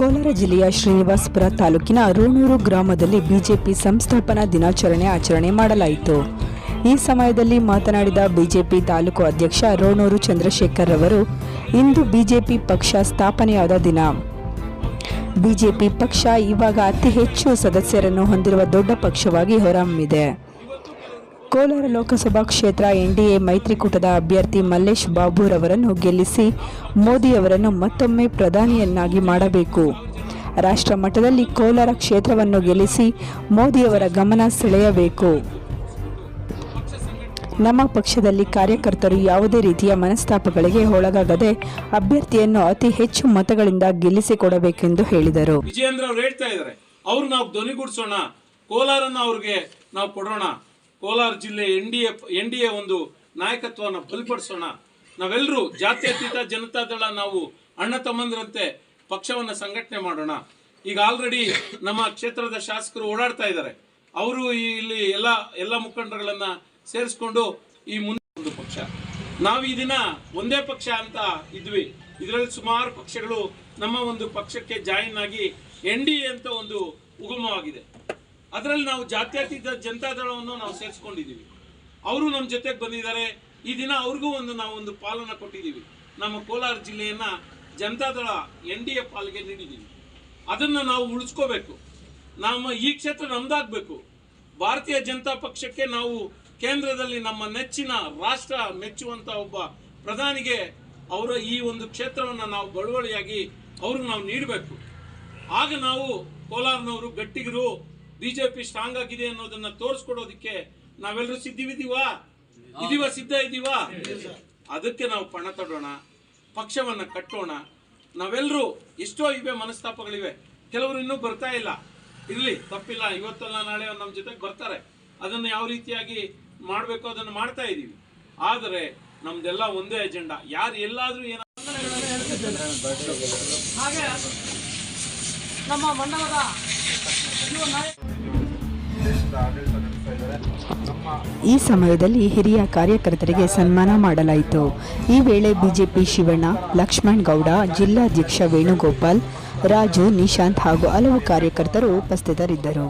ಕೋಲಾರ ಜಿಲ್ಲೆಯ ಶ್ರೀನಿವಾಸಪುರ ತಾಲೂಕಿನ ರೋಣೂರು ಗ್ರಾಮದಲ್ಲಿ ಬಿಜೆಪಿ ಸಂಸ್ಥಾಪನಾ ದಿನಾಚರಣೆ ಆಚರಣೆ ಮಾಡಲಾಯಿತು. ಈ ಸಮಯದಲ್ಲಿ ಮಾತನಾಡಿದ ಬಿಜೆಪಿ ತಾಲೂಕು ಅಧ್ಯಕ್ಷ ರೋಣೂರು ಚಂದ್ರಶೇಖರ್ ಅವರು ಇಂದು ಬಿಜೆಪಿ ಪಕ್ಷ ಸ್ಥಾಪನೆಯಾದ ದಿನ. ಬಿಜೆಪಿ ಪಕ್ಷ ಇವಾಗ ಅತಿ ಹೆಚ್ಚು ಸದಸ್ಯರನ್ನು ಹೊಂದಿರುವ ದೊಡ್ಡ ಪಕ್ಷವಾಗಿ ಹೊರಹೊಮ್ಮಿದೆ. ಕೋಲಾರ ಲೋಕಸಭಾ ಕ್ಷೇತ್ರ ಎನ್ಡಿಎ ಮೈತ್ರಿಕೂಟದ ಅಭ್ಯರ್ಥಿ ಮಲ್ಲೇಶ್ ಬಾಬುರವರನ್ನು ಗೆಲ್ಲಿಸಿ ಮೋದಿಯವರನ್ನು ಮತ್ತೊಮ್ಮೆ ಪ್ರಧಾನಿಯನ್ನಾಗಿ ಮಾಡಬೇಕು. ರಾಷ್ಟ್ರ ಮಟ್ಟದಲ್ಲಿ ಕೋಲಾರ ಕ್ಷೇತ್ರವನ್ನು ಗೆಲ್ಲಿಸಿ ಮೋದಿಯವರ ಗಮನ ಸೆಳೆಯಬೇಕು. ನಮ್ಮ ಪಕ್ಷದಲ್ಲಿ ಕಾರ್ಯಕರ್ತರು ಯಾವುದೇ ರೀತಿಯ ಮನಸ್ತಾಪಗಳಿಗೆ ಒಳಗಾಗದೆ ಅಭ್ಯರ್ಥಿಯನ್ನು ಅತಿ ಹೆಚ್ಚು ಮತಗಳಿಂದ ಗೆಲ್ಲಿಸಿಕೊಡಬೇಕೆಂದು ಹೇಳಿದರು. ವಿಜಯೇಂದ್ರ ಅವ್ರು ಹೇಳ್ತಾ ಇದ್ದಾರೆ, ಅವ್ರು ನಾವು ಧ್ವನಿಗೂಡಿಸೋಣ ಕೋಲಾರನ್ನ ಅವ್ರಿಗೆ ನಾವು ಕೊಡೋಣ ಕೋಲಾರ ಜಿಲ್ಲೆ N D A N D A ಒಂದು ನಾಯಕತ್ವವನ್ನು ಬಲಪಡಿಸೋಣ. ನಾವೆಲ್ಲರೂ ಜಾತ್ಯತೀತ ಜನತಾದಳ ನಾವು ಅಣ್ಣ ತಮ್ಮಂದ್ರಂತೆ ಪಕ್ಷವನ್ನು ಸಂಘಟನೆ ಮಾಡೋಣ. ಈಗ ಆಲ್ರೆಡಿ ನಮ್ಮ ಕ್ಷೇತ್ರದ ಶಾಸಕರು ಓಡಾಡ್ತಾ ಇದ್ದಾರೆ. ಅವರು ಇಲ್ಲಿ ಎಲ್ಲ ಎಲ್ಲ ಮುಖಂಡರುಗಳನ್ನು ಸೇರಿಸ್ಕೊಂಡು ಈ ಮುಂದೆ ಒಂದು ಪಕ್ಷ. ನಾವು ಈ ದಿನ ಒಂದೇ ಪಕ್ಷ ಅಂತ ಇದ್ವಿ. ಇದರಲ್ಲಿ ಸುಮಾರು ಪಕ್ಷಗಳು ನಮ್ಮ ಒಂದು ಪಕ್ಷಕ್ಕೆ ಜಾಯಿನ್ ಆಗಿ ಎನ್ ಡಿ ಎ ಅಂತ ಒಂದು ಉಗಮವಾಗಿದೆ. ಅದರಲ್ಲಿ ನಾವು ಜಾತ್ಯತೀತ ಜನತಾ ದಳವನ್ನು ನಾವು ಸೇರಿಸ್ಕೊಂಡಿದ್ದೀವಿ. ಅವರು ನಮ್ಮ ಜೊತೆಗೆ ಬಂದಿದ್ದಾರೆ. ಈ ದಿನ ಅವ್ರಿಗೂ ಒಂದು ನಾವು ಒಂದು ಪಾಲನ್ನು ಕೊಟ್ಟಿದ್ದೀವಿ. ನಮ್ಮ ಕೋಲಾರ ಜಿಲ್ಲೆಯನ್ನ ಜನತಾದಳ ಎನ್ ಡಿ ಎ ಪಾಲಿಗೆ ನೀಡಿದ್ದೀವಿ. ಅದನ್ನು ನಾವು ಉಳಿಸ್ಕೋಬೇಕು. ನಮ್ಮ ಈ ಕ್ಷೇತ್ರ ನಮ್ದಾಗಬೇಕು. ಭಾರತೀಯ ಜನತಾ ಪಕ್ಷಕ್ಕೆ ನಾವು ಕೇಂದ್ರದಲ್ಲಿ ನಮ್ಮ ನೆಚ್ಚಿನ ರಾಷ್ಟ್ರ ಮೆಚ್ಚುವಂತ ಒಬ್ಬ ಪ್ರಧಾನಿಗೆ ಅವರ ಈ ಒಂದು ಕ್ಷೇತ್ರವನ್ನು ನಾವು ಬಳುವಳಿಯಾಗಿ ಅವ್ರಿಗೆ ನಾವು ನೀಡಬೇಕು. ಆಗ ನಾವು ಕೋಲಾರನವರು ಗಟ್ಟಿಗರು ಬಿಜೆಪಿ ಸ್ಟ್ರಾಂಗ್ ಆಗಿದೆ ಅನ್ನೋದನ್ನ ತೋರಿಸ್ಕೊಡೋದಕ್ಕೆ ನಾವೆಲ್ಲರೂ ಸಿದ್ಧಿವಿದೀವಾ ಇದೀವ ಸಿದ್ಧ ಇದೀವಾ ಅದಕ್ಕೆ ನಾವು ಪಣ ತೊಡೋಣ ಪಕ್ಷವನ್ನ ಕಟ್ಟೋಣ. ನಾವೆಲ್ಲರೂ ಎಷ್ಟೋ ಇವೆ ಮನಸ್ತಾಪಗಳಿವೆ. ಕೆಲವರು ಇನ್ನೂ ಬರ್ತಾ ಇಲ್ಲ. ಇರ್ಲಿ ತಪ್ಪಿಲ್ಲ. ಇವತ್ತಲ್ಲ ನಾಳೆ ನಮ್ಮ ಜೊತೆಗೆ ಬರ್ತಾರೆ. ಅದನ್ನು ಯಾವ ರೀತಿಯಾಗಿ ಮಾಡಬೇಕು ಅದನ್ನು ಮಾಡ್ತಾ ಇದೀವಿ ಆದರೆ ನಮ್ದೆಲ್ಲ ಒಂದೇ ಅಜೆಂಡಾ ಯಾರು ಎಲ್ಲಾದರೂ ಏನ ಹಾಗೆ ನಮ್ಮ ಮಂಡಲದ ಈ ಸಮಯದಲ್ಲಿ ಹಿರಿಯ ಕಾರ್ಯಕರ್ತರಿಗೆ ಸನ್ಮಾನ ಮಾಡಲಾಯಿತು. ಈ ವೇಳೆ ಬಿಜೆಪಿ ಶಿವಣ್ಣ, ಲಕ್ಷ್ಮಣ್ ಗೌಡ, ಜಿಲ್ಲಾಧ್ಯಕ್ಷ ವೇಣುಗೋಪಾಲ್, ರಾಜು, ನಿಶಾಂತ್ ಹಾಗೂ ಹಲವು ಕಾರ್ಯಕರ್ತರು ಉಪಸ್ಥಿತರಿದ್ದರು.